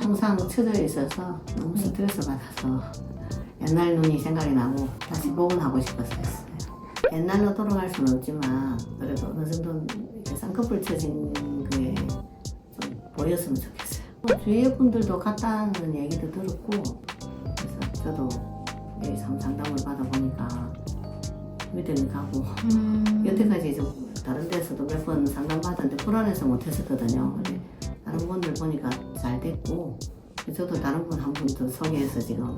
항상 처져 있어서 너무 스트레스 받아서 옛날 눈이 생각이 나고 다시 복원하고 싶어서 했어요. 옛날로 돌아갈 수는 없지만 그래도 어느 정도 이렇게 쌍꺼풀 처진 그게 좀 보였으면 좋겠어요. 뭐 주위의 분들도 갔다는 얘기도 들었고 그래서 저도 상- 상담을 받아보니까 믿음이 가고 음. 여태까지 좀 다른 데서도 몇 번 상담 받았는데 불안해서 못했었거든요. 분들 보니까 잘 됐고 저도 다른 분 한 분 더 소개해서 지금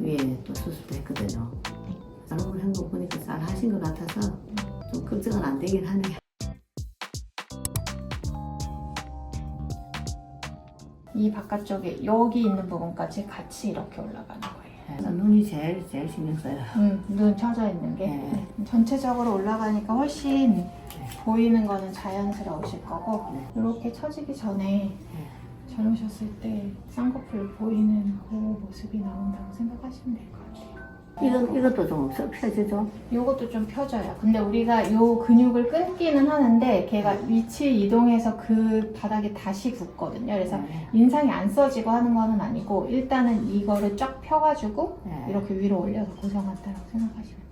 위에 또 수술도 했거든요. 다른 분 한 거 보니까 잘 하신 것 같아서 좀 걱정은 안 되긴 하네요. 이 바깥쪽에 여기 있는 부분까지 같이 이렇게 올라가는 거예요. 그래서 눈이 제일 제일 신경 써요. 음, 눈 쳐져 있는 게 네. 네. 전체적으로 올라가니까 훨씬 보이는 거는 자연스러우실 거고 네. 이렇게 쳐지기 전에 젊으셨을 때 쌍꺼풀 보이는 그 모습이 나온다고 생각하시면 될 것 같아요. 이건 이것도 좀 없어 펴지죠? 요것도 좀 펴져요. 근데 우리가 요 근육을 끊기는 하는데 걔가 위치 이동해서 그 바닥에 다시 붙거든요. 그래서 네. 인상이 안 써지고 하는 거는 아니고 일단은 이거를 쫙 펴가지고 네. 이렇게 위로 올려서 고정한다고 생각하시면